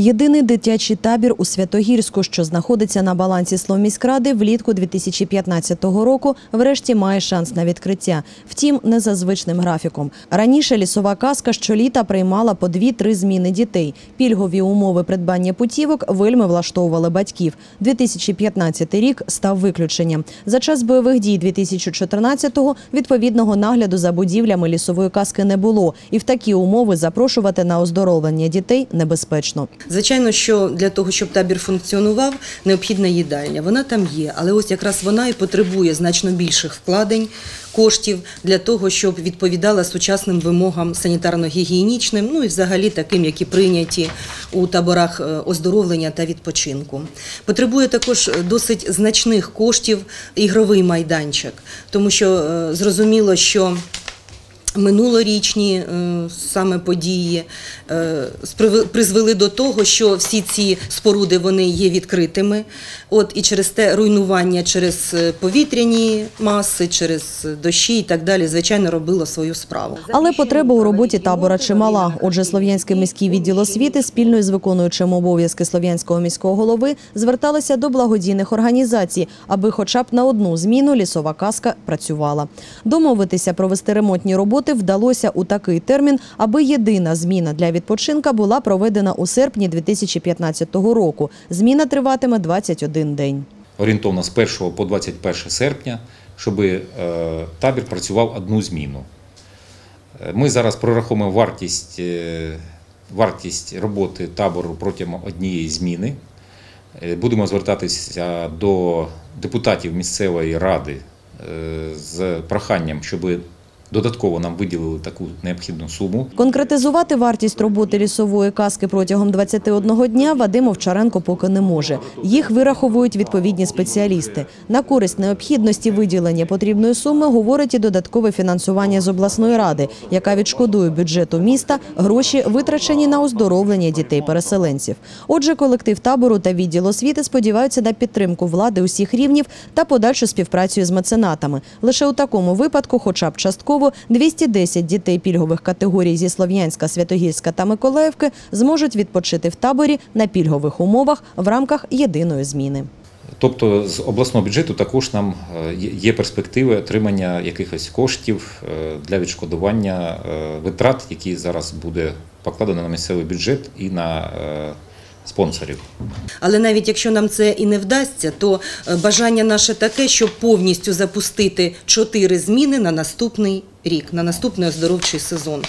Єдиний дитячий табір у Святогірську, що знаходиться на балансі Словміськради, влітку 2015 року, врешті має шанс на відкриття. Втім, не за звичним графіком. Раніше лісова казка щоліта приймала по дві-три зміни дітей. Пільгові умови придбання путівок вельми влаштовували батьків. 2015 рік став виключенням. За час бойових дій 2014-го відповідного нагляду за будівлями лісової казки не було, і в такі умови запрошувати на оздоровлення дітей небезпечно. Звичайно, що для того, щоб табір функціонував, необхідна їдальня. Вона там є, але ось якраз вона і потребує значно більших вкладень, коштів для того, щоб відповідала сучасним вимогам санітарно-гігієнічним, ну і взагалі таким, які прийняті у таборах е, оздоровлення та відпочинку. Потребує також досить значних коштів ігровий майданчик, тому що е, зрозуміло, що Минулорічні е, саме події е, сприви- призвели до того, що всі ці споруди вони є відкритими. От і через те руйнування через е, повітряні маси, через дощі і так далі, звичайно, робило свою справу. Але потреба у роботі табора чимала. Отже, Слов'янський міський відділ освіти спільно із виконуючим обов'язки Слов'янського міського голови зверталися до благодійних організацій, аби хоча б на одну зміну лісова казка працювала. Домовитися провести ремонтні роботи вдалося у такий термін, аби єдина зміна для відпочинка була проведена у серпні 2015 року. Зміна триватиме 21 день. орієнтовно з 1 по 21 серпня, щоб е, табір працював одну зміну. Е, Ми зараз прораховуємо вартість, е, вартість роботи табору протягом однієї зміни. Будемо звертатися до депутатів місцевої ради з проханням, щоб додатково нам виділили таку необхідну суму. Конкретизувати вартість роботи лісової казки протягом 21 дня Вадим Овчаренко поки не може. Їх вираховують відповідні спеціалісти. На користь необхідності виділення потрібної суми говорить і додаткове фінансування з обласної ради, яка відшкодує бюджету міста гроші, витрачені на оздоровлення дітей-переселенців. Отже, колектив табору та відділ освіти сподіваються на підтримку влади усіх рівнів та подальшу співпрацю з меценатами. Лише у такому випадку, хоча б частково, 210 дітей пільгових категорій зі Слов'янська, Святогірська та Миколаївки зможуть відпочити в таборі на пільгових умовах в рамках єдиної зміни. Тобто з обласного бюджету також нам е, є- перспективи отримання якихось коштів е, для відшкодування е, витрат, які зараз буде покладено на місцевий бюджет і на спонсорів. Але навіть якщо нам це і не вдасться, то е, бажання наше таке, щоб повністю запустити чотири зміни на наступний рік, на наступний оздоровчий сезон.